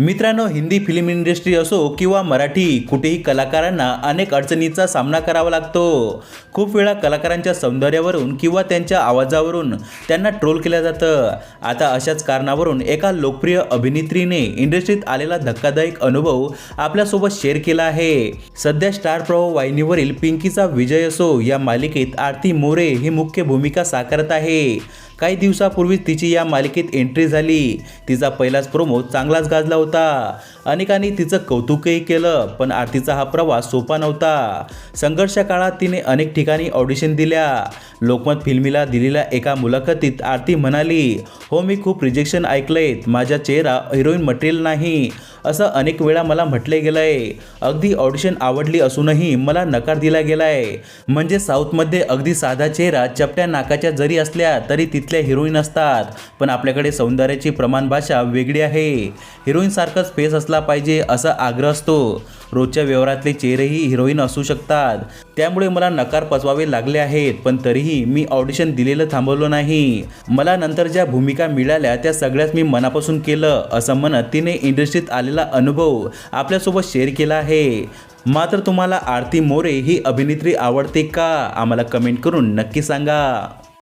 मित्रांनो Hindi film industry असो किंवा मराठी कुठेही कलाकारांना अनेक अडचणीचा सामना करावा लागतो. खूप वेळा कलाकारांच्या सौंदर्यावरून किंवा त्यांच्या आवाजावरून त्यांना ट्रोल केलं जातं. आता अशाच कारणावरून एका लोकप्रिय अभिनेत्रीने इंडस्ट्रीत आलेला धक्कादायक अनुभव आपल्यासोबत शेअर केला आहे. सध्या स्टार प्रवाह वाहिनीवरील पिंकीचा विजय असो या मालिकेत आरती मोरे ही मुख्य भूमिका साकारत आहे. काही दिवसापूर्वीच तिची या मालिकेत एंट्री झाली. तिचा पहिलाच प्रोमो चांगलाच गाजला होता. अनेकांनी तिचं कौतुकही केलं पण आरतीचा हा प्रवास सोपा नव्हता. संघर्ष काळात तिने अनेक ठिकाणी ऑडिशन दिल्या. लोकमत फिल्मीला दिलेल्या एका मुलाखतीत आरती म्हणाली हो मी खूप रिजेक्शन ऐकलंय माझा चेहरा हिरोईन मटेरियल नाही. असं अनेक वेळा मला म्हटले गेलंय. अगदी ऑडिशन आवडली असूनही मला नकार दिला गेलाय. म्हणजे साऊथमध्ये अगदी साधा चेहरा चपट्या नाकाच्या जरी असल्या तरी तिथल्या हिरोईन असतात. पण आपल्याकडे सौंदर्याची प्रमाण भाषा वेगळी आहे. हिरोईनसारखंच फेस असला पाहिजे असा आग्रह असतो. रोजच्या व्यवहारातले चेहरेही हिरोईन असू शकतात. त्यामुळे मला नकार पचवावे लागले आहेत पण तरीही मी ऑडिशन दिलेलं थांबवलं नाही. मला नंतर ज्या भूमिका मिळाल्या त्या सगळ्याच मी मनापासून केलं असं म्हणत तिने इंडस्ट्रीत आलेला अनुभव आपल्यासोबत शेअर केला आहे. मात्र तुम्हाला आरती मोरे ही अभिनेत्री आवडते का? आम्हाला कमेंट करून नक्की सांगा.